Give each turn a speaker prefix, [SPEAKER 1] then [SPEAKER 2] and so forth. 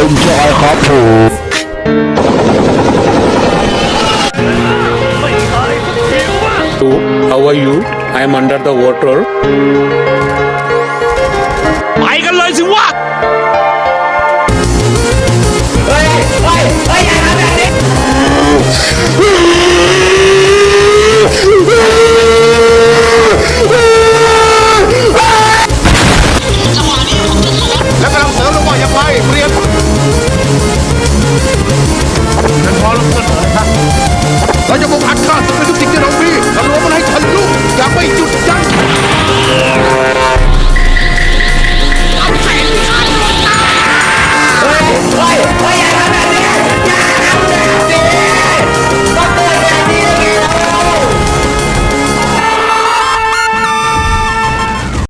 [SPEAKER 1] ผนจอยครับผม
[SPEAKER 2] ดู how are you I'm under the water
[SPEAKER 3] ไปกันเลยสิวะเฮ
[SPEAKER 1] ้ยเฮ้ยเฮ้ยอย่าทำแ
[SPEAKER 4] แล้วกำลังเสริมลงว่าอย่าไปเรียน Son.